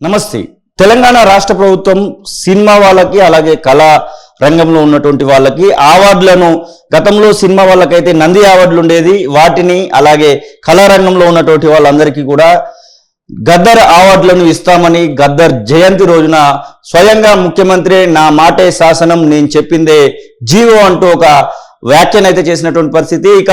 నమస్తే. తెలంగాణ రాష్ట్ర ప్రభుత్వం సినిమా వాళ్ళకి అలాగే కళా రంగంలో ఉన్నటువంటి వాళ్ళకి అవార్డులను గతంలో సినిమా వాళ్ళకైతే నంది అవార్డులు ఉండేది. వాటిని అలాగే కళారంగంలో ఉన్నటువంటి వాళ్ళందరికీ కూడా గద్దర్ అవార్డులను ఇస్తామని గద్దర్ జయంతి రోజున స్వయంగా ముఖ్యమంత్రి నా మాటే శాసనం నేను చెప్పిందే జీవో అంటూ ఒక వ్యాఖ్యను అయితే చేసినటువంటి పరిస్థితి. ఇక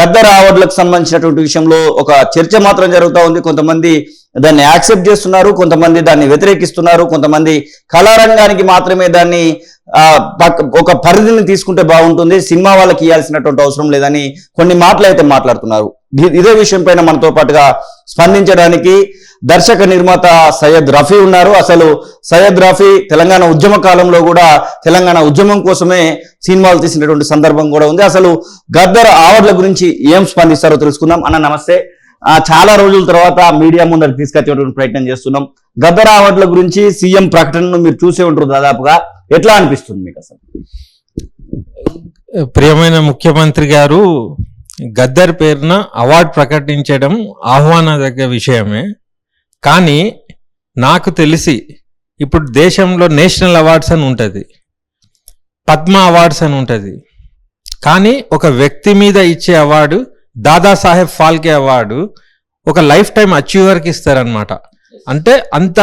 గద్దర్ అవార్డులకు సంబంధించినటువంటి విషయంలో ఒక చర్చ మాత్రం జరుగుతూ ఉంది. కొంతమంది దాన్ని యాక్సెప్ట్ చేస్తున్నారు కొంతమంది దాన్ని వ్యతిరేకిస్తున్నారు కొంతమంది కళారంగానికి మాత్రమే దాన్ని పక్క- ఒక పరిధిని తీసుకుంటే బాగుంటుంది. సినిమా వాళ్ళకి ఇవ్వాల్సినటువంటి అవసరం లేదని కొన్ని మాటలు అయితే మాట్లాడుతున్నారు. ఇదే విషయం పైన మనతో పాటుగా స్పందించడానికి దర్శక నిర్మాత సయ్యద్ రఫీ ఉన్నారు. అసలు సయ్యద్ రఫీ తెలంగాణ ఉద్యమ కాలంలో కూడా తెలంగాణ ఉద్యమం కోసమే సినిమాలు తీసినటువంటి సందర్భం కూడా ఉంది. అసలు గద్దర్ ఆవర్ల గురించి ఏం స్పందిస్తారో తెలుసుకుందాం. అన్న నమస్తే. చాలా రోజుల తర్వాత మీడియా ముందరికి తీసుకొచ్చేటువంటి ప్రయత్నం చేస్తున్నాం. గద్దర్ ఆవర్ల గురించి సీఎం ప్రకటనను మీరు చూసే ఉంటారు దాదాపుగా. ఎట్లా అనిపిస్తుంది మీకు అసలు? ప్రియమైన ముఖ్యమంత్రి గారు గద్దర్ పేరున అవార్డు ప్రకటించడం ఆహ్వానదగ్గ విషయమే. కానీ నాకు తెలిసి ఇప్పుడు దేశంలో నేషనల్ అవార్డ్స్ అని ఉంటుంది. పద్మ అవార్డ్స్ అని ఉంటుంది. కానీ ఒక వ్యక్తి మీద ఇచ్చే అవార్డు దాదాసాహెబ్ ఫాల్కే అవార్డు ఒక లైఫ్ టైం అచీవర్కి ఇస్తారనమాట అంటే అంత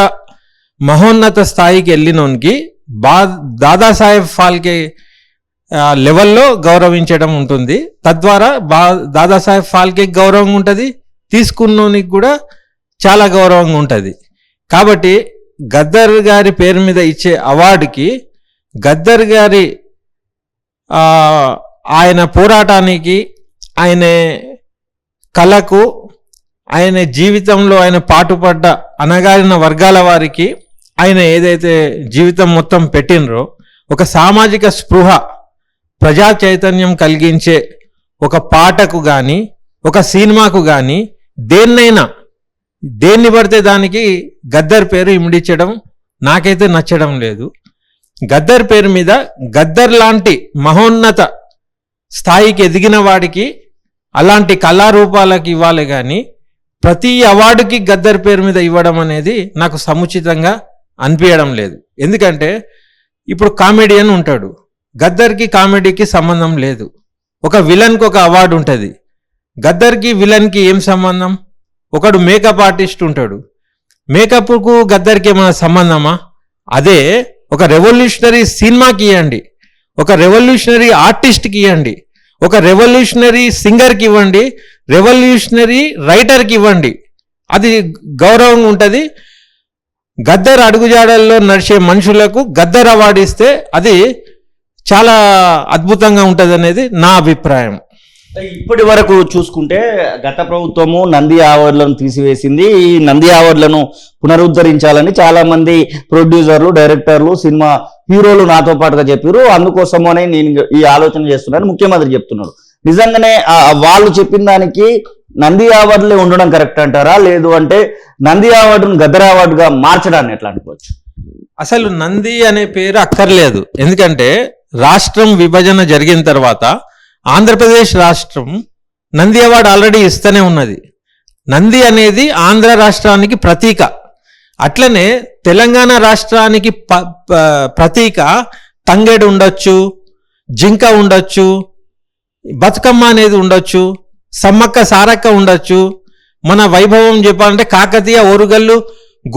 మహోన్నత స్థాయికి వెళ్ళినోనికి బా దాదాసాహెబ్ ఫాల్కే లెవెల్లో గౌరవించడం ఉంటుంది. తద్వారా బా దాదాసాహెబ్ ఫాల్కే గౌరవం ఉంటుంది తీసుకున్నోనికి కూడా చాలా గౌరవంగా ఉంటుంది. కాబట్టి గద్దర్ గారి పేరు మీద ఇచ్చే అవార్డుకి గద్దర్ గారి ఆయన పోరాటానికి ఆయన కళకు ఆయన జీవితంలో ఆయన పాటుపడ్డ అనగారిన వర్గాల వారికి ఆయన ఏదైతే జీవితం మొత్తం పెట్టినరో ఒక సామాజిక స్పృహ ప్రజా చైతన్యం కలిగించే ఒక పాటకు కానీ ఒక సినిమాకు కానీ దేన్నైనా దేన్ని పడితే దానికి గద్దర్ పేరు ఇమిడించడం నాకైతే నచ్చడం లేదు. గద్దర్ పేరు మీద గద్దర్ లాంటి మహోన్నత స్థాయికి ఎదిగిన వాడికి అలాంటి కళారూపాలకు ఇవ్వాలి కానీ ప్రతి అవార్డుకి గద్దర్ పేరు మీద ఇవ్వడం అనేది నాకు సముచితంగా అనిపించడం లేదు. ఎందుకంటే ఇప్పుడు కామెడియన్ ఉంటాడు. గద్దర్కి కామెడీకి సంబంధం లేదు. ఒక విలన్కి ఒక అవార్డు ఉంటుంది. గద్దర్కి విలన్కి ఏం సంబంధం? ఒకడు మేకప్ ఆర్టిస్ట్ ఉంటాడు. మేకప్కు గద్దర్కి ఏమైనా సంబంధమా? అదే ఒక రెవల్యూషనరీ సినిమాకి ఇవ్వండి ఒక రెవల్యూషనరీ ఆర్టిస్ట్కి ఇవ్వండి ఒక రెవల్యూషనరీ సింగర్కి ఇవ్వండి. రెవల్యూషనరీ రైటర్కి ఇవ్వండి. అది గౌరవంగా ఉంటుంది. గద్దర్ అడుగుజాడల్లో నడిచే మనుషులకు గద్దర్ అవార్డు ఇస్తే అది చాలా అద్భుతంగా ఉంటుంది అనేది నా అభిప్రాయం. ఇప్పటి వరకు చూసుకుంటే గత ప్రభుత్వము నంది అవార్డులను తీసివేసింది. ఈ నంది అవార్డులను పునరుద్ధరించాలని చాలా మంది ప్రొడ్యూసర్లు డైరెక్టర్లు సినిమా హీరోలు నాతో పాటుగా చెప్పారు. అందుకోసమనే నేను ఈ ఆలోచన చేస్తున్నాను. ముఖ్యమంత్రి చెప్తున్నాడు నిజంగానే వాళ్ళు చెప్పిన దానికి నంది అవార్డులే ఉండడం కరెక్ట్ అంటారా? లేదు అంటే నంది అవార్డును గద్దర్ అవార్డుగా మార్చడాన్ని ఎట్లా అనుకోవచ్చు? అసలు నంది అనే పేరు అక్కర్లేదు. ఎందుకంటే రాష్ట్రం విభజన జరిగిన తర్వాత ఆంధ్రప్రదేశ్ రాష్ట్రం నంది అవార్డు ఆల్రెడీ ఇస్తూనే ఉన్నది. నంది అనేది ఆంధ్ర రాష్ట్రానికి ప్రతీక. అట్లనే తెలంగాణ రాష్ట్రానికి ప- ప్రతీక తంగేడు ఉండొచ్చు జింక ఉండొచ్చు బతుకమ్మ అనేది ఉండొచ్చు సమ్మక్క సారక్క ఉండొచ్చు మన వైభవం చెప్పాలంటే కాకతీయ ఓరుగల్లు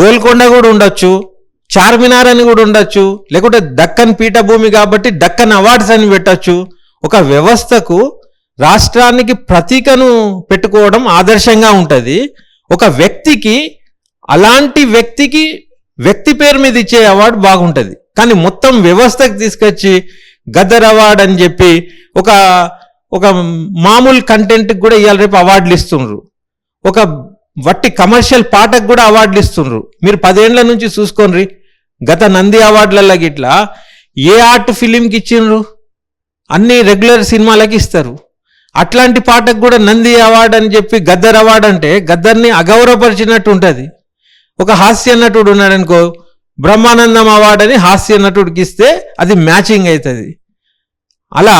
గోల్కొండ కూడా ఉండొచ్చు. చార్మినార్ అని కూడా ఉండొచ్చు లేకుంటే దక్కన్ పీఠభూమి కాబట్టి దక్కన్ అవార్డ్స్ అని పెట్టచ్చు. ఒక వ్యవస్థకు రాష్ట్రానికి ప్రతీకను పెట్టుకోవడం ఆదర్శంగా ఉంటుంది. ఒక వ్యక్తికి అలాంటి వ్యక్తికి వ్యక్తి పేరు మీద ఇచ్చే అవార్డు బాగుంటుంది. కానీ మొత్తం వ్యవస్థకు తీసుకొచ్చి గదర్ అవార్డ్ అని చెప్పి ఒక ఒక మామూలు కంటెంట్కి కూడా ఇవాళ రేపు అవార్డులు ఇస్తుండ్రు. ఒక వట్టి కమర్షియల్ పాటకు కూడా అవార్డులు ఇస్తుండ్రు. మీరు పదేళ్ళ నుంచి చూసుకోండి. గత నంది అవార్డులలో గిట్లా ఏ ఆర్ట్ ఫిలింకి ఇచ్చిండ్రు? అన్ని రెగ్యులర్ సినిమాలకి ఇస్తారు. అట్లాంటి పాటకు కూడా నంది అవార్డు అని చెప్పి గద్దర్ అవార్డు అంటే గద్దర్ని అగౌరవపరిచినట్టు ఉంటుంది. ఒక హాస్య నటుడు ఉన్నాడనుకో బ్రహ్మానందం అవార్డు అని హాస్య నటుడికి ఇస్తే అది మ్యాచింగ్ అవుతుంది అలా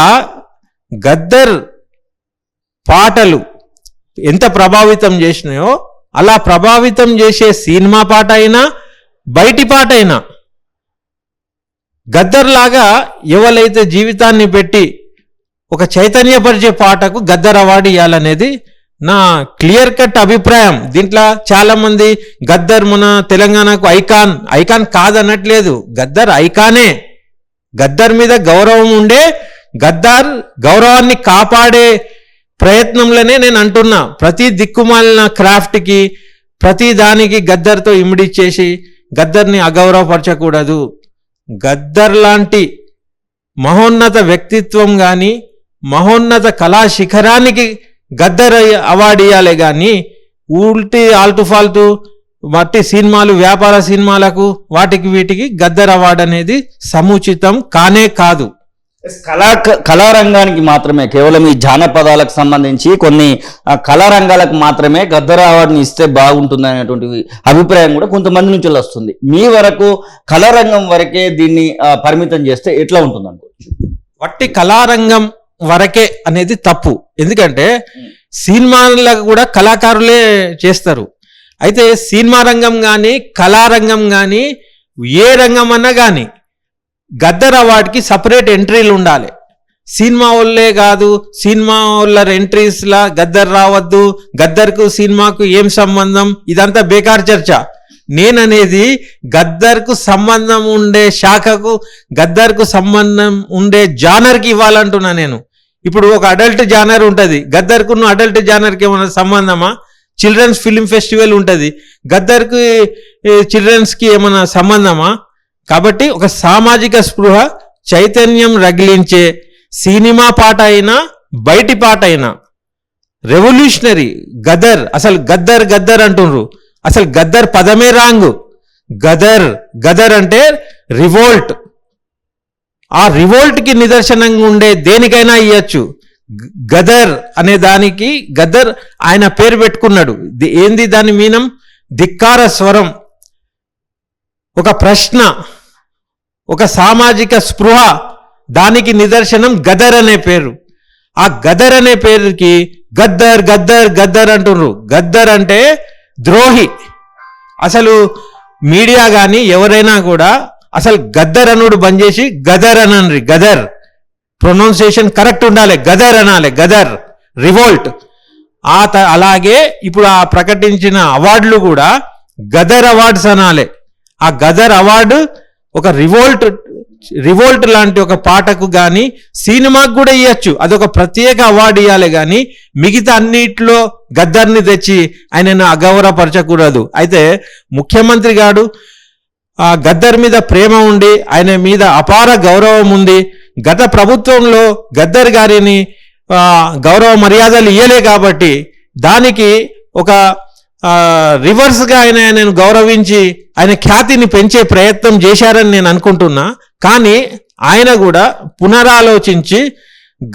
గద్దర్ పాటలు ఎంత ప్రభావితం చేసినాయో అలా ప్రభావితం చేసే సినిమా పాట అయినా బయటిపాటైనా గద్దర్లాగా ఎవరైతే జీవితాన్ని పెట్టి ఒక చైతన్యపరిచే పాటకు గద్దర్ అవార్డు ఇవ్వాలనేది నా క్లియర్ కట్ అభిప్రాయం. దీంట్లో చాలామంది గద్దర్ మన తెలంగాణకు ఐకాన్ ఐకాన్ కాదనట్లేదు. గద్దర్ ఐకానే. గద్దర్ మీద గౌరవం ఉండే గద్దర్ గౌరవాన్ని కాపాడే ప్రయత్నంలోనే నేను అంటున్నా. ప్రతి దిక్కుమాలిన క్రాఫ్ట్కి ప్రతి దానికి గద్దర్తో ఇమిడిచ్చేసి గద్దర్ని అగౌరవపరచకూడదు. గద్దర్ లాంటి మహోన్నత వ్యక్తిత్వం కానీ మహోన్నత కళా శిఖరానికి గద్దర్ అవార్డు ఇవ్వాలి కానీ ఉల్టి ఆల్టు ఫాల్టు మట్టి సినిమాలు వ్యాపార సినిమాలకు వాటికి వీటికి గద్దర్ అవార్డు అనేది సముచితం కానే కాదు. కళా కళారంగానికి మాత్రమే కేవలం ఈ జానపదాలకు సంబంధించి కొన్ని కళారంగాలకు మాత్రమే గద్దర అవార్డుని ఇస్తే బాగుంటుంది అనేటువంటి అభిప్రాయం కూడా కొంతమంది నుంచి వస్తుంది. మీ వరకు కళారంగం వరకే దీన్ని పరిమితం చేస్తే ఎట్లా ఉంటుంది అనుకోవచ్చు? వట్టి కళారంగం వరకే అనేది తప్పు. ఎందుకంటే సినిమాలకు కూడా కళాకారులే చేస్తారు. అయితే సినిమా రంగం కానీ కళారంగం కానీ ఏ రంగం అన్నా కానీ గద్దర్ అవార్డుకి సపరేట్ ఎంట్రీలు ఉండాలి. సినిమా వాళ్ళే కాదు సినిమా వాళ్ళ ఎంట్రీస్లా గద్దర్ రావద్దు గద్దర్కు సినిమాకు ఏం సంబంధం? ఇదంతా బేకార్ చర్చ. నేననేది గద్దర్కు సంబంధం ఉండే శాఖకు గద్దర్కు సంబంధం ఉండే జానర్కి ఇవ్వాలంటున్నా నేను. ఇప్పుడు ఒక అడల్ట్ జానర్ ఉంటుంది. గద్దర్కు అడల్ట్ జానర్కి ఏమైనా సంబంధమా? చిల్డ్రన్స్ ఫిలిం ఫెస్టివల్ ఉంటుంది. గద్దర్కి చిల్డ్రన్స్కి ఏమైనా సంబంధమా? కాబట్టి ఒక సామాజిక స్పృహ చైతన్యం రగిలించే సినిమా పాట అయినా బయటి పాట అయినా రెవల్యూషనరీ గదర్ అసలు గద్దర్ గద్దర్ అంటుండ్రు. అసలు గద్దర్ పదమే రాంగ్. గదర్ గదర్ అంటే రివోల్ట్ ఆ రివోల్ట్కి నిదర్శనంగా ఉండే దేనికైనా ఇవ్వచ్చు గదర్ అనే దానికి గదర్ ఆయన పేరు పెట్టుకున్నాడు. ఏంది దాని మీనం? ధిక్కార స్వరం. ఒక ప్రశ్న ఒక సామాజిక స్పృహ దానికి నిదర్శనం గదర్ అనే పేరు. ఆ గదర్ అనే పేరుకి గద్దర్ గద్దర్ గద్దర్ అంటున్నారు గద్దర్ అంటే ద్రోహి. అసలు మీడియా కానీ ఎవరైనా కూడా అసలు గద్దర్ అనుడు బంద్ చేసి గదర్ అనండి గదర్. ప్రొనౌన్సియేషన్ కరెక్ట్ ఉండాలి. గదర్ అనాలి. గదర్. రివోల్ట్. ఆ త- అలాగే ఇప్పుడు ఆ ప్రకటించిన అవార్డులు కూడా గదర్ అవార్డ్స్ అనాలి. ఆ గదర్ అవార్డు ఒక రివోల్ట్ రివోల్ట్ లాంటి ఒక పాటకు కానీ సినిమాకు కూడా ఇవ్వచ్చు అదొక ప్రత్యేక అవార్డు ఇవ్వాలి కానీ మిగతా అన్నిట్లో గద్దర్ని తెచ్చి ఆయనను అగౌరవపరచకూడదు. అయితే ముఖ్యమంత్రి గారు ఆ గద్దర్ మీద ప్రేమ ఉండి ఆయన మీద అపార గౌరవం ఉంది. గత ప్రభుత్వంలో గద్దర్ గారిని గౌరవ మర్యాదలు ఇయ్యలే కాబట్టి దానికి ఒక రివర్స్గా ఆయన ఆయనను గౌరవించి ఆయన ఖ్యాతిని పెంచే ప్రయత్నం చేశారని నేను అనుకుంటున్నా. కానీ ఆయన కూడా పునరాలోచించి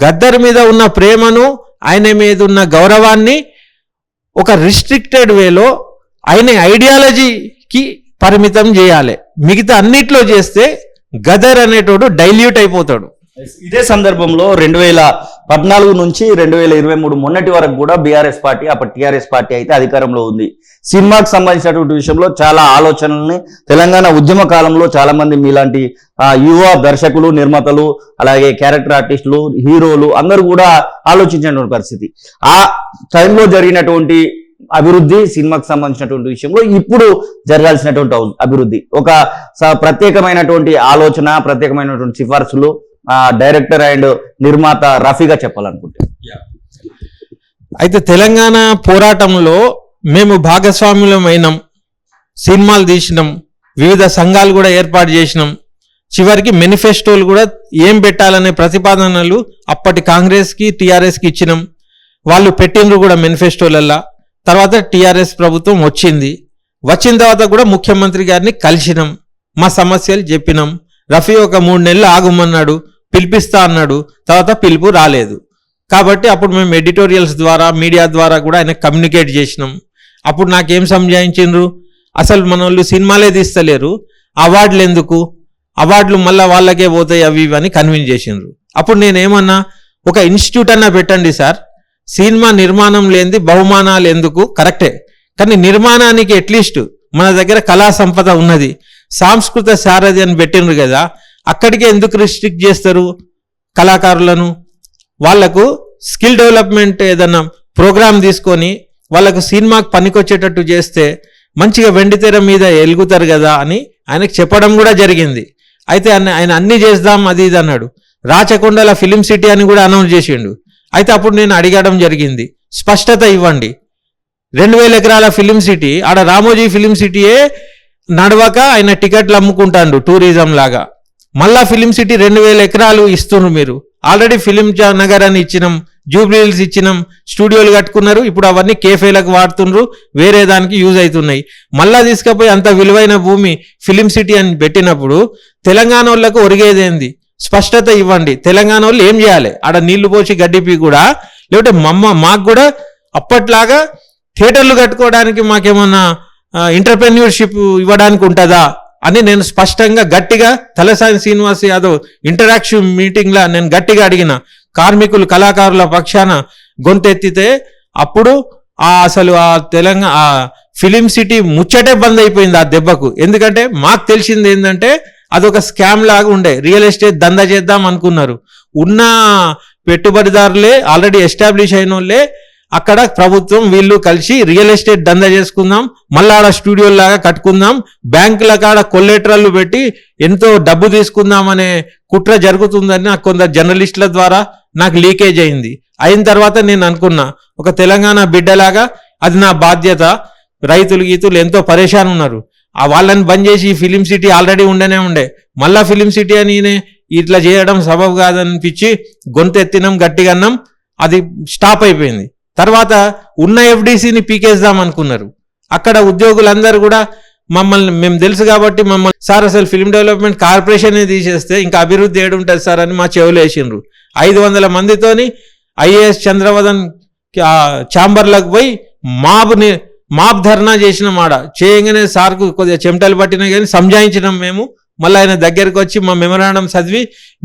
గద్దర్ మీద ఉన్న ప్రేమను ఆయన మీద ఉన్న గౌరవాన్ని ఒక రిస్ట్రిక్టెడ్ వేలో ఆయన ఐడియాలజీకి పరిమితం చేయాలి. మిగతా అన్నిట్లో చేస్తే గదర్ అనేటోడు డైల్యూట్ అయిపోతాడు. ఇదే సందర్భంలో రెండు వేల పద్నాలుగు నుంచి రెండు వేల ఇరవై మూడు మొన్నటి వరకు కూడా బీఆర్ఎస్ పార్టీ అప్పటి టీఆర్ఎస్ పార్టీ అయితే అధికారంలో ఉంది. సినిమాకు సంబంధించినటువంటి విషయంలో చాలా ఆలోచనల్ని తెలంగాణ ఉద్యమ కాలంలో చాలా మంది మీలాంటి యువ దర్శకులు నిర్మాతలు అలాగే క్యారెక్టర్ ఆర్టిస్టులు హీరోలు అందరూ కూడా ఆలోచించినటువంటి పరిస్థితి. ఆ టైంలో జరిగినటువంటి అభివృద్ధి సినిమాకు సంబంధించినటువంటి విషయంలో ఇప్పుడు జరగాల్సినటువంటి అభివృద్ధి. ఒక స- ప్రత్యేకమైనటువంటి ఆలోచన ప్రత్యేకమైనటువంటి సిఫార్సులు డైరెక్టర్ అండ్ నిర్మాత రఫీగా చెప్పాలనుకుంటే. అయితే తెలంగాణ పోరాటంలో మేము భాగస్వాములమైనాం సినిమాలు తీసినాం. వివిధ సంఘాలు కూడా ఏర్పాటు చేసినాం. చివరికి మేనిఫెస్టోలు కూడా ఏం పెట్టాలనే ప్రతిపాదనలు అప్పటి కాంగ్రెస్కి టీఆర్ఎస్కి ఇచ్చినాం. వాళ్ళు పెట్టినరు కూడా మేనిఫెస్టోలల్లా. తర్వాత టీఆర్ఎస్ ప్రభుత్వం వచ్చింది. వచ్చిన తర్వాత కూడా ముఖ్యమంత్రి గారిని కలిసినాం. మా సమస్యలు చెప్పినాం. రఫీ ఒక మూడు నెలలు ఆగమన్నాడు. పిలిపిస్తా అన్నాడు. తర్వాత పిలుపు రాలేదు. కాబట్టి అప్పుడు మేము ఎడిటోరియల్స్ ద్వారా మీడియా ద్వారా కూడా ఆయన కమ్యూనికేట్ చేసినాం. అప్పుడు నాకేం సంజాయించిండ్రు? అసలు మన వాళ్ళు సినిమాలే తీస్తలేరు. అవార్డులు ఎందుకు? అవార్డులు మళ్ళీ వాళ్ళకే పోతాయి అవి ఇవి అని కన్విన్స్ చేసిండ్రు. అప్పుడు నేనేమన్నా ఒక ఇన్స్టిట్యూట్ అన్నా పెట్టండి సార్. సినిమా నిర్మాణం లేనిది బహుమానాలు ఎందుకు? కరెక్టే. కానీ నిర్మాణానికి అట్లీస్ట్ మన దగ్గర కళా సంపద ఉన్నది. సాంస్కృత సారథి అని పెట్టిండ్రు కదా అక్కడికే ఎందుకు రిస్ట్రిక్ట్ చేస్తారు కళాకారులను? వాళ్ళకు స్కిల్ డెవలప్మెంట్ ఏదన్నా ప్రోగ్రామ్ తీసుకొని వాళ్ళకు సినిమాకి పనికొచ్చేటట్టు చేస్తే మంచిగా వెండితెర మీద ఎలుగుతారు కదా అని ఆయనకు చెప్పడం కూడా జరిగింది. అయితే ఆయన ఆయన అన్ని చేద్దాం అది ఇది అన్నాడు. రాచకొండల ఫిలిం సిటీ అని కూడా అనౌన్స్ చేసిండు. అయితే అప్పుడు నేను అడిగడం జరిగింది స్పష్టత ఇవ్వండి. రెండు వేల ఎకరాల ఫిలిం సిటీ ఆడ రామోజీ ఫిలిం సిటీయే నడవక ఆయన టికెట్లు అమ్ముకుంటాడు టూరిజం లాగా. మళ్ళా ఫిలిం సిటీ రెండు వేల ఎకరాలు ఇస్తున్నారు మీరు. ఆల్రెడీ ఫిలిం జా- నగర్ అని ఇచ్చినాం జూబ్లీల్స్ ఇచ్చినాం స్టూడియోలు కట్టుకున్నారు. ఇప్పుడు అవన్నీ కేఫేలకు వాడుతుండ్రు వేరే దానికి యూజ్ అవుతున్నాయి. మళ్ళా తీసుకపోయి అంత విలువైన భూమి ఫిలిం సిటీ అని పెట్టినప్పుడు తెలంగాణ వాళ్ళకు ఒరిగేదేంది స్పష్టత ఇవ్వండి. తెలంగాణ వాళ్ళు ఏం చేయాలి? ఆడ నీళ్ళు పోసి గడ్డిపి కూడా లేకపోతే మమ్మ మాకు కూడా అప్పట్లాగా థియేటర్లు కట్టుకోవడానికి మాకేమన్నా ఇంటర్ప్రెన్యూర్షిప్ ఇవ్వడానికి ఉంటుందా? అని నేను స్పష్టంగా గట్టిగా తలసాని శ్రీనివాస్ యాదవ్ ఇంటరాక్షన్ మీటింగ్లో నేను గట్టిగా అడిగిన. కార్మికులు కళాకారుల పక్షాన గొంతెత్తితే అప్పుడు ఆ అసలు ఆ తెలంగాణ ఆ ఫిలిం సిటీ ముచ్చటే బంద్ అయిపోయింది ఆ దెబ్బకు. ఎందుకంటే మాకు తెలిసింది ఏంటంటే అదొక స్కామ్ లాగా ఉండే. రియల్ ఎస్టేట్ దందా చేద్దాం అనుకున్నారు. ఉన్న పెట్టుబడిదారులే ఆల్రెడీ ఎస్టాబ్లిష్ అయిన వాళ్ళే అక్కడ ప్రభుత్వం వీళ్ళు కలిసి రియల్ ఎస్టేట్ దందా చేసుకుందాం మళ్ళా ఆడ స్టూడియో లాగా కట్టుకుందాం బ్యాంకుల కాడ కొల్లెటరల్లు పెట్టి ఎంతో డబ్బు తీసుకుందాం అనే కుట్ర జరుగుతుందని నాకు కొందరు జర్నలిస్టుల ద్వారా నాకు లీకేజ్ అయింది. అయిన తర్వాత నేను అనుకున్నా ఒక తెలంగాణ బిడ్డలాగా అది నా బాధ్యత. రైతులు గీతులు ఎంతో పరేషాన్ ఉన్నారు. ఆ వాళ్ళని బంద్ చేసి ఫిలిం సిటీ ఆల్రెడీ ఉండనే ఉండే. మళ్ళా ఫిలిం సిటీ అని ఇట్లా చేయడం సబబు కాదనిపించి గొంతు ఎత్తినాం గట్టిగా అన్నాం. అది స్టాప్ అయిపోయింది. తర్వాత ఉన్న ఎఫ్డీసీని పీకేద్దాం అనుకున్నారు. అక్కడ ఉద్యోగులందరూ కూడా మమ్మల్ని మేము తెలుసు కాబట్టి మమ్మల్ని సార్ అసలు ఫిల్మ్ డెవలప్మెంట్ కార్పొరేషన్ తీసేస్తే ఇంకా అభివృద్ధి ఏడుంటుంది సార్ అని మా చెవులు వేసిండ్రు. ఐదు వందల మందితోని ఐఏఎస్ చంద్రవదన్ ఛాంబర్లకు పోయి మాబ్ని మాబ్ ధర్నా చేసిన మాడ చేయగానే సార్కు కొద్దిగా చెమటలు పట్టినా కానీ సంజాయించినాం మేము. మళ్ళీ ఆయన దగ్గరికి వచ్చి మా మెమరాండం చదివి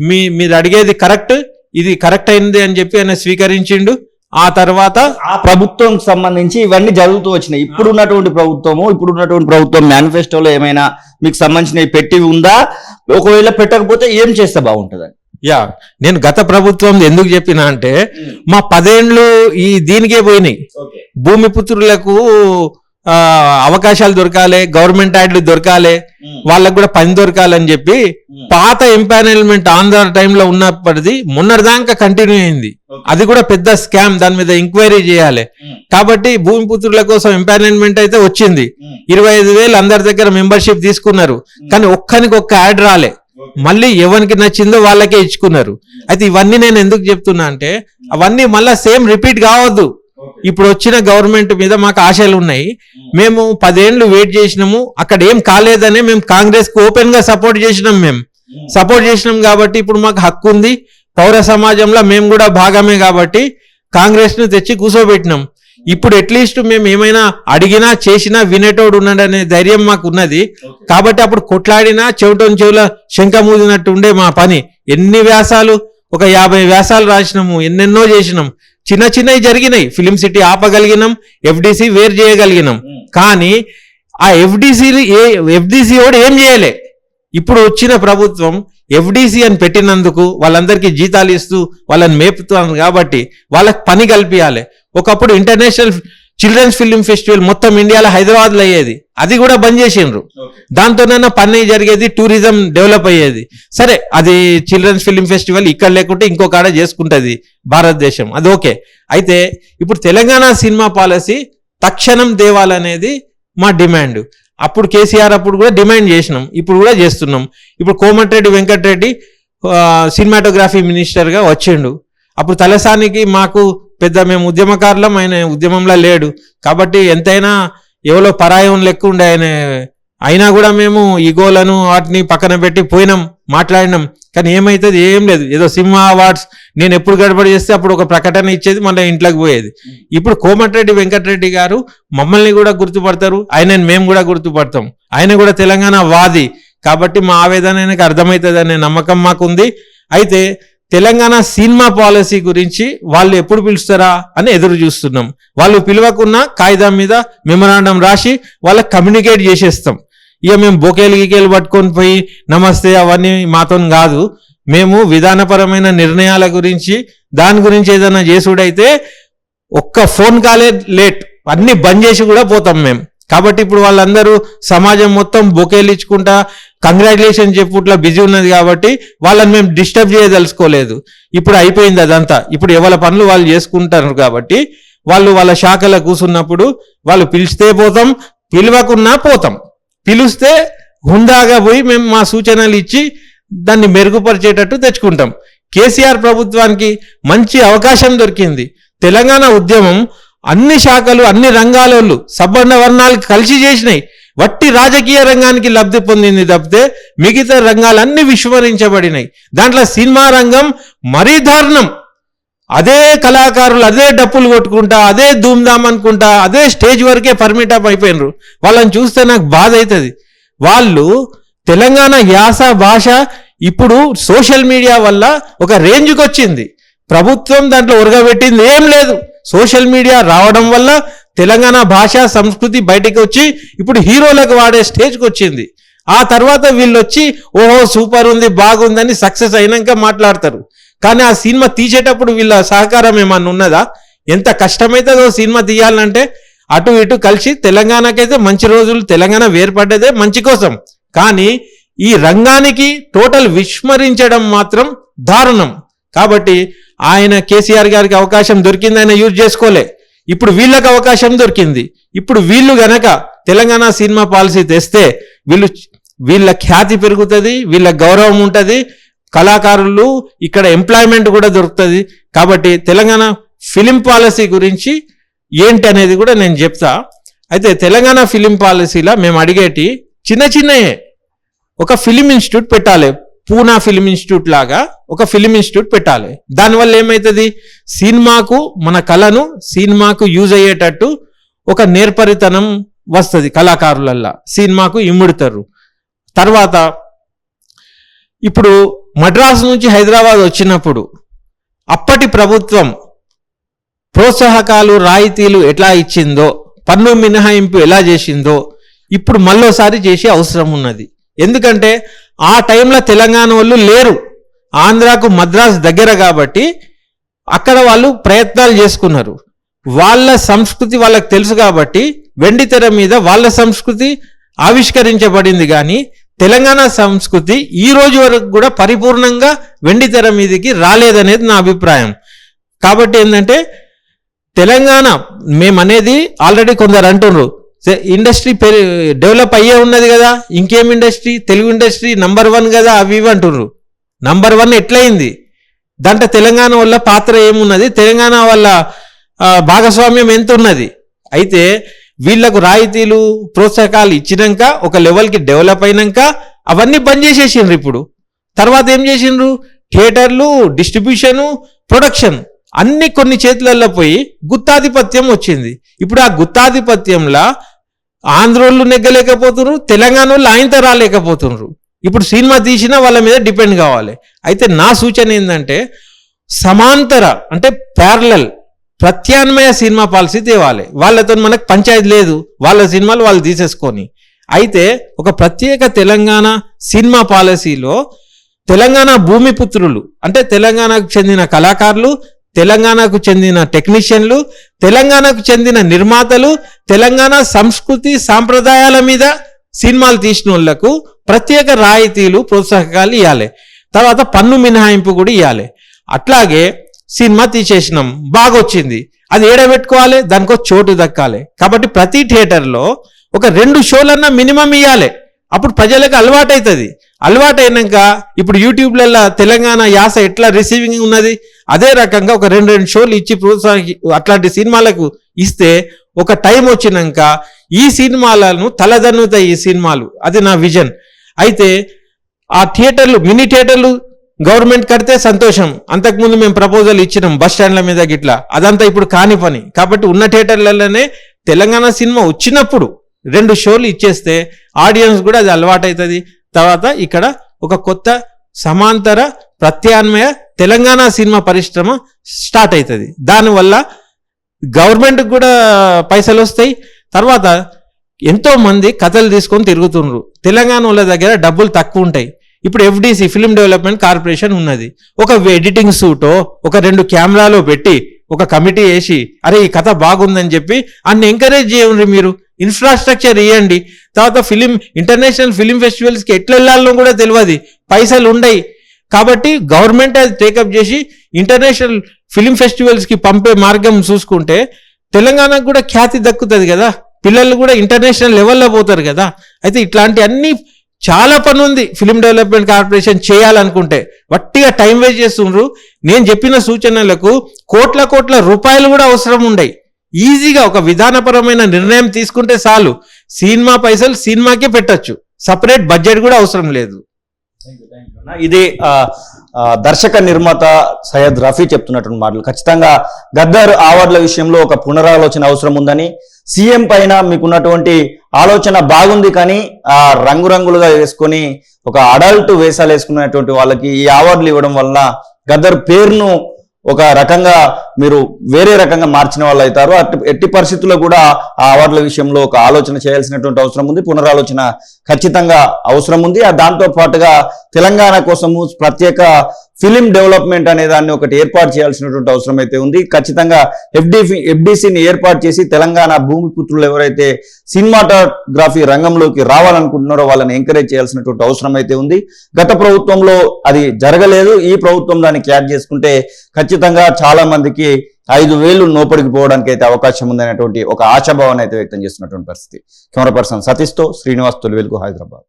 మీ మీరు అడిగేది కరెక్ట్ ఇది కరెక్ట్ అయింది అని చెప్పి ఆయన స్వీకరించిండు. ఆ తర్వాత ఆ ప్రభుత్వం సంబంధించి ఇవన్నీ జరుగుతూ వచ్చినాయి. ఇప్పుడు ఉన్నటువంటి ప్రభుత్వము ఇప్పుడు ఉన్నటువంటి ప్రభుత్వం మేనిఫెస్టోలో ఏమైనా మీకు సంబంధించినవి పెట్టి ఉందా? ఒకవేళ పెట్టకపోతే ఏం చేస్తే బాగుంటుంది యా నేను గత ప్రభుత్వం ఎందుకు చెప్పినా అంటే మా పదేండ్లు ఈ దీనికే పోయినాయి. భూమి పుత్రులకు అవకాశాలు దొరకాలి గవర్నమెంట్ యాడ్లు దొరకాలి వాళ్ళకు కూడా పని దొరకాలని చెప్పి పాత ఎంపానల్మెంట్ ఆంధ్ర టైంలో ఉన్నప్పటిది మొన్నటిదాకా కంటిన్యూ అయింది. అది కూడా పెద్ద స్కామ్ దాని మీద ఎంక్వైరీ చేయాలి. కాబట్టి భూమి పుత్రుల కోసం ఎంపానల్మెంట్ అయితే వచ్చింది. ఇరవై ఐదు వేలు అందరి దగ్గర మెంబర్షిప్ తీసుకున్నారు. కానీ ఒక్కనికి ఒక్క యాడ్ రాలే. మళ్ళీ ఎవరికి నచ్చిందో వాళ్ళకే ఇచ్చుకున్నారు. అయితే ఇవన్నీ నేను ఎందుకు చెప్తున్నా అంటే అవన్నీ మళ్ళీ సేమ్ రిపీట్ కావద్దు. ఇప్పుడు వచ్చిన గవర్నమెంట్ మీద మాకు ఆశలు ఉన్నాయి. మేము పదేండ్లు వెయిట్ చేసినాము. అక్కడ ఏం కాలేదనే మేము కాంగ్రెస్కు ఓపెన్గా సపోర్ట్ చేసినాం మేము. సపోర్ట్ చేసినాం కాబట్టి ఇప్పుడు మాకు హక్కు ఉంది. పౌర సమాజంలో మేము కూడా భాగమే కాబట్టి కాంగ్రెస్ను తెచ్చి కూర్చోబెట్టినాం ఇప్పుడు అట్లీస్ట్ మేము ఏమైనా అడిగినా చేసినా వినేటోడు ఉన్నాడనే ధైర్యం మాకు ఉన్నది. కాబట్టి అప్పుడు కొట్లాడినా చెవిటోని చెవుల శంఖ మూదినట్టు ఉండే మా పని. ఎన్ని వ్యాసాలు? ఒక యాభై వ్యాసాలు రాసినాము. ఎన్నెన్నో చేసినాం. చిన్న చిన్నవి జరిగినాయి. ఫిలిం సిటీ ఆపగలిగినాం ఎఫ్డిసి వేరు చేయగలిగినాం. కానీ ఆ ఎఫ్డిసిని ఏ ఎఫ్డిసి కూడా ఏం చేయలే. ఇప్పుడు వచ్చిన ప్రభుత్వం ఎఫ్డిసి అని పెట్టినందుకు వాళ్ళందరికీ జీతాలు ఇస్తూ వాళ్ళని మేపుతాను కాబట్టి వాళ్ళకి పని కల్పించాలి ఒకప్పుడు ఇంటర్నేషనల్ చిల్డ్రన్స్ ఫిల్మ్ ఫెస్టివల్ మొత్తం ఇండియాలో హైదరాబాద్లో అయ్యేది. అది కూడా బంద్ చేసిండ్రు. దాంతోనైనా పని జరిగేది టూరిజం డెవలప్ అయ్యేది. సరే అది చిల్డ్రన్స్ ఫిల్మ్ ఫెస్టివల్ ఇక్కడ లేకుంటే ఇంకో కాడ చేసుకుంటది భారతదేశం. అది ఓకే. అయితే ఇప్పుడు తెలంగాణ సినిమా పాలసీ తక్షణం దేవాలనేది మా డిమాండ్. అప్పుడు కేసీఆర్ అప్పుడు కూడా డిమాండ్ చేసినాం. ఇప్పుడు కూడా చేస్తున్నాం. ఇప్పుడు కోమటిరెడ్డి వెంకటరెడ్డి సినిమాటోగ్రఫీ మినిస్టర్గా వచ్చిండు. అప్పుడు తలసానికి మాకు పెద్ద మేము ఉద్యమకారులం ఆయన ఉద్యమంలో లేడు. కాబట్టి ఎంతైనా ఎవరో పరాయం లెక్క ఉండే ఆయన అయినా కూడా మేము ఈగోలను వాటిని పక్కన పెట్టి పోయినాం మాట్లాడినాం. కానీ ఏమైతుంది? ఏం లేదు. ఏదో సింహ అవార్డ్స్ నేను ఎప్పుడు గడబడి చేస్తే అప్పుడు ఒక ప్రకటన ఇచ్చేది మళ్ళీ ఇంట్లోకి పోయేది. ఇప్పుడు కోమటిరెడ్డి వెంకటరెడ్డి గారు మమ్మల్ని కూడా గుర్తుపడతారు ఆయన మేము కూడా గుర్తుపడతాం. ఆయన కూడా తెలంగాణ వాది. కాబట్టి మా ఆవేదన ఆయనకు అర్థమవుతుంది అనే నమ్మకం మాకుంది. అయితే తెలంగాణ సినిమా పాలసీ గురించి వాళ్ళు ఎప్పుడు పిలుస్తారా అని ఎదురు చూస్తున్నాం. వాళ్ళు పిలవకున్నా కాగితం మీద మెమరాండం రాసి వాళ్ళకి కమ్యూనికేట్ చేసేస్తాం. ఇక మేము బొకేలు గికేలు పట్టుకొని పోయి నమస్తే అవన్నీ మాతో కాదు. మేము విధానపరమైన నిర్ణయాల గురించి దాని గురించి ఏదైనా చేసుడైతే ఒక్క ఫోన్ కాలే లేట్. అన్ని బంద్ చేసి కూడా పోతాం మేము. కాబట్టి ఇప్పుడు వాళ్ళందరూ సమాజం మొత్తం బొకేలు ఇచ్చుకుంటా కంగ్రాచులేషన్ చెప్పుట్లా బిజీ ఉన్నది కాబట్టి వాళ్ళని మేము డిస్టర్బ్ చేయదలుచుకోలేదు. ఇప్పుడు అయిపోయింది అదంతా. ఇప్పుడు ఎవరి పనులు వాళ్ళు చేసుకుంటారు కాబట్టి వాళ్ళు వాళ్ళ శాఖలో కూసున్నప్పుడు వాళ్ళు పిలిస్తే పోతాం పిలవకున్నా పోతాం. పిలిస్తే హుందాగా పోయి మేము మా సూచనలు ఇచ్చి దాన్ని మెరుగుపరిచేటట్టు తెచ్చుకుంటాం. కేసీఆర్ ప్రభుత్వానికి మంచి అవకాశం దొరికింది. తెలంగాణ ఉద్యమం అన్ని శాఖలు అన్ని రంగాలలో సబ్బండ వర్ణాలు కలిసి చేసినాయి. వట్టి రాజకీయ రంగానికి లబ్ధి పొందింది తప్పితే మిగతా రంగాలన్నీ విస్మరించబడినాయి. దాంట్లో సినిమా రంగం మరీ దారుణం. అదే కళాకారులు అదే డప్పులు కొట్టుకుంటా అదే ధూమ్ధామ్ అనుకుంటా అదే స్టేజ్ వరకే పర్మిట్ అప్ అయిపోయినరు. వాళ్ళని చూస్తే నాకు బాధ అవుతుంది వాళ్ళు తెలంగాణ యాస భాష ఇప్పుడు సోషల్ మీడియా వల్ల ఒక రేంజ్కి వచ్చింది ప్రభుత్వం దాంట్లో ఉరగబెట్టింది ఏం లేదు. సోషల్ మీడియా రావడం వల్ల తెలంగాణ భాష సంస్కృతి బయటికి వచ్చి ఇప్పుడు హీరోలకు వాడే స్టేజ్కి వచ్చింది. ఆ తర్వాత వీళ్ళు వచ్చి ఓహో సూపర్ ఉంది బాగుందని సక్సెస్ అయినాక మాట్లాడతారు. కానీ ఆ సినిమా తీసేటప్పుడు వీళ్ళ సహకారం ఏమన్నా ఉన్నదా? ఎంత కష్టమైతే సినిమా తీయాలంటే అటు ఇటు కలిసి తెలంగాణకైతే మంచి రోజులు తెలంగాణ వేర్పడ్డదే మంచి కోసం. కానీ ఈ రంగానికి టోటల్ విస్మరించడం మాత్రం దారుణం. కాబట్టి ఆయన కేసీఆర్ గారికి అవకాశం దొరికింది ఆయన యూజ్ చేసుకోలే. ఇప్పుడు వీళ్ళకి అవకాశం దొరికింది. ఇప్పుడు వీళ్ళు గనక తెలంగాణ సినిమా పాలసీ తెస్తే వీళ్ళు వీళ్ళ ఖ్యాతి పెరుగుతుంది వీళ్ళ గౌరవం ఉంటుంది కళాకారులు ఇక్కడ ఎంప్లాయ్మెంట్ కూడా దొరుకుతుంది. కాబట్టి తెలంగాణ ఫిలిం పాలసీ గురించి ఏంటి అనేది కూడా నేను చెప్తా. అయితే తెలంగాణ ఫిలిం పాలసీలో మేము అడిగేటి చిన్న చిన్నయే. ఒక ఫిలిం ఇన్స్టిట్యూట్ పెట్టాలి. పూనా ఫిలిం ఇన్స్టిట్యూట్ లాగా ఒక ఫిలిం ఇన్స్టిట్యూట్ పెట్టాలి. దానివల్ల ఏమవుతుంది సినిమాకు మన కళను సినిమాకు యూజ్ అయ్యేటట్టు ఒక నేర్పరితనం వస్తుంది కళాకారులల్లా. సినిమాకు ఇమ్ముడుతారు. తర్వాత ఇప్పుడు మద్రాసు నుంచి హైదరాబాద్ వచ్చినప్పుడు అప్పటి ప్రభుత్వం ప్రోత్సాహకాలు రాయితీలు ఎట్లా ఇచ్చిందో పన్ను మినహాయింపు ఎలా చేసిందో ఇప్పుడు మళ్ళోసారి చేసే అవసరం ఉన్నది. ఎందుకంటే ఆ టైంలో తెలంగాణ వాళ్ళు లేరు. ఆంధ్రాకు మద్రాస్ దగ్గర కాబట్టి అక్కడ వాళ్ళు ప్రయత్నాలు చేసుకున్నారు. వాళ్ళ సంస్కృతి వాళ్ళకి తెలుసు కాబట్టి వెండి తెర మీద వాళ్ళ సంస్కృతి ఆవిష్కరించబడింది కానీ తెలంగాణ సంస్కృతి ఈ రోజు వరకు కూడా పరిపూర్ణంగా వెండి తెర మీదకి రాలేదనేది నా అభిప్రాయం. కాబట్టి ఏంటంటే తెలంగాణ మేమనేది ఆల్రెడీ కొందరు అంటున్నారు. ఇండస్ట్రీ పెరి డెవలప్ అయ్యే ఉన్నది కదా. ఇంకేం industry Telugu industry number one కదా అవి ఇవి అంటుర్రు. నంబర్ వన్ ఎట్లయింది? దాంట్లో తెలంగాణ వల్ల పాత్ర ఏమున్నది? తెలంగాణ వల్ల భాగస్వామ్యం ఎంత ఉన్నది అయితే వీళ్ళకు రాయితీలు ప్రోత్సాహకాలు ఇచ్చినాక ఒక లెవెల్కి డెవలప్ అయినాక అవన్నీ బంద్ చేసేసిండ్రు ఇప్పుడు. తర్వాత ఏం చేసిండ్రు? థియేటర్లు డిస్ట్రిబ్యూషను ప్రొడక్షన్ అన్ని కొన్ని చేతులలో పోయి గుత్తాధిపత్యం వచ్చింది. ఇప్పుడు ఆ గుత్తాధిపత్యంలో ఆంధ్రోళ్ళు నెగ్గలేకపోతున్నారు తెలంగాణ వాళ్ళు ఆయనతో రాలేకపోతున్నారు. ఇప్పుడు సినిమా తీసినా వాళ్ళ మీద డిపెండ్ కావాలి. అయితే నా సూచన ఏంటంటే సమాంతర అంటే ప్యారలల్ ప్రత్యామ్నాయ సినిమా పాలసీ తేవాలి. వాళ్ళతో మనకు పంచాయతీ లేదు. వాళ్ళ సినిమాలు వాళ్ళు తీసేసుకొని. అయితే ఒక ప్రత్యేక తెలంగాణ సినిమా పాలసీలో తెలంగాణ భూమిపుత్రులు అంటే తెలంగాణకు చెందిన కళాకారులు తెలంగాణకు చెందిన టెక్నీషియన్లు తెలంగాణకు చెందిన నిర్మాతలు తెలంగాణ సంస్కృతి సాంప్రదాయాల మీద సినిమాలు తీసిన వాళ్ళకు ప్రత్యేక రాయితీలు ప్రోత్సాహకాలు ఇవ్వాలి తర్వాత పన్ను మినహాయింపు కూడా ఇవ్వాలి అట్లాగే సినిమా తీసేసినాం బాగొచ్చింది. అది ఏడబెట్టుకోవాలి దానికో చోటు దక్కాలి. కాబట్టి ప్రతి థియేటర్లో ఒక రెండు షోలన్నా మినిమం ఇవ్వాలి అప్పుడు ప్రజలకు అలవాటు అవుతుంది అలవాటు అయినాక ఇప్పుడు యూట్యూబ్లలో తెలంగాణ యాస ఎట్లా రిసీవింగ్ ఉన్నది? అదే రకంగా ఒక రెండు రెండు షోలు ఇచ్చి ప్రోత్సాహి అట్లాంటి సినిమాలకు ఇస్తే ఒక టైం వచ్చినాక ఈ సినిమాలను తలదన్నుతాయి ఈ సినిమాలు. అది నా విజన్. అయితే ఆ థియేటర్లు మినీ థియేటర్లు గవర్నమెంట్ కడితే సంతోషం. అంతకుముందు మేము ప్రపోజల్ ఇచ్చినాం బస్ స్టాండ్ల మీద గిట్లా. అదంతా ఇప్పుడు కాని పని. కాబట్టి ఉన్న థియేటర్లలోనే తెలంగాణ సినిమా వచ్చినప్పుడు రెండు షోలు ఇచ్చేస్తే ఆడియన్స్ కూడా అది అలవాటు అవుతుంది తర్వాత ఇక్కడ ఒక కొత్త సమాంతర ప్రత్యామ్నాయ తెలంగాణ సినిమా పరిశ్రమ స్టార్ట్ అవుతుంది దానివల్ల గవర్నమెంట్కి కూడా పైసలు వస్తాయి. తర్వాత ఎంతో మంది కథలు తీసుకొని తిరుగుతుండ్రు. తెలంగాణ వాళ్ళ దగ్గర డబ్బులు తక్కువ ఉంటాయి. ఇప్పుడు ఎఫ్డిసి ఫిల్మ్ డెవలప్మెంట్ కార్పొరేషన్ ఉన్నది. ఒక ఎడిటింగ్ సూటో ఒక రెండు కెమెరాలో పెట్టి ఒక కమిటీ వేసి అరే ఈ కథ బాగుందని చెప్పి అన్ని ఎంకరేజ్ చేయండి మీరు. ఇన్ఫ్రాస్ట్రక్చర్ ఇవ్వండి తర్వాత ఫిలిం ఇంటర్నేషనల్ ఫిలిం ఫెస్టివల్స్కి ఎట్లా వెళ్ళాలో కూడా తెలియదు పైసలు ఉండయి. కాబట్టి గవర్నమెంట్ అది టేకప్ చేసి ఇంటర్నేషనల్ ఫిలిం ఫెస్టివల్స్కి పంపే మార్గం చూసుకుంటే తెలంగాణకు కూడా ఖ్యాతి దక్కుతుంది కదా. పిల్లలు కూడా ఇంటర్నేషనల్ లెవెల్లో పోతారు కదా. అయితే ఇట్లాంటి అన్ని చాలా పని ఉంది ఫిలిం డెవలప్మెంట్ కార్పొరేషన్ చేయాలనుకుంటే. వట్టిగా టైం వేస్ట్ చేస్తుండ్రు. నేను చెప్పిన సూచనలకు కోట్ల కోట్ల రూపాయలు కూడా అవసరం ఉండయి. ఈజీగా ఒక విధానపరమైన నిర్ణయం తీసుకుంటే చాలు. సినిమా పైసలు సినిమాకే పెట్టొచ్చు. సపరేట్ బడ్జెట్ కూడా అవసరం లేదు. ఇది ఆ, దర్శక నిర్మాత సయ్యద్ రఫీ చెప్తున్నటువంటి మాటలు. ఖచ్చితంగా గద్దర్ అవార్డుల విషయంలో ఒక పునరాలోచన అవసరం ఉందని సీఎం పైన మీకున్నటువంటి ఆలోచన బాగుంది కానీ ఆ రంగురంగులుగా వేసుకొని ఒక అడల్ట్ వేషాలు వేసుకున్నటువంటి వాళ్ళకి ఈ అవార్డులు ఇవ్వడం వల్ల గద్దర్ పేరును ఒక రకంగా మీరు వేరే రకంగా మార్చిన వాళ్ళు అవుతారు. ఎట్టి పరిస్థితుల్లో కూడా ఆ అవార్డుల విషయంలో ఒక ఆలోచన చేయాల్సినటువంటి అవసరం ఉంది. పునరాలోచన ఖచ్చితంగా అవసరం ఉంది. దాంతో పాటుగా తెలంగాణ కోసము ప్రత్యేక ఫిలిం డెవలప్మెంట్ అనే దాన్ని ఒకటి ఏర్పాటు చేయాల్సినటువంటి అవసరం అయితే ఉంది. ఖచ్చితంగా ఎఫ్డి ఎఫ్డిసిని ఏర్పాటు చేసి తెలంగాణ భూమిపుత్రులు ఎవరైతే సినిమాటోగ్రఫీ రంగంలోకి రావాలనుకుంటున్నారో వాళ్ళని ఎంకరేజ్ చేయాల్సినటువంటి అవసరం అయితే ఉంది. గత ప్రభుత్వంలో అది జరగలేదు. ఈ ప్రభుత్వం దాన్ని క్యాచ్ చేసుకుంటే ఖచ్చితంగా చాలా మందికి ఐదు వేలు నోపడికి పోవడానికి అయితే అవకాశం ఉందనేటువంటి ఒక ఆశాభావాన్ని అయితే వ్యక్తం చేస్తున్నటువంటి పరిస్థితి. కెమెరా పర్సన్ సతీష్తో శ్రీనివాస్ తొలివేలుకు హైదరాబాద్.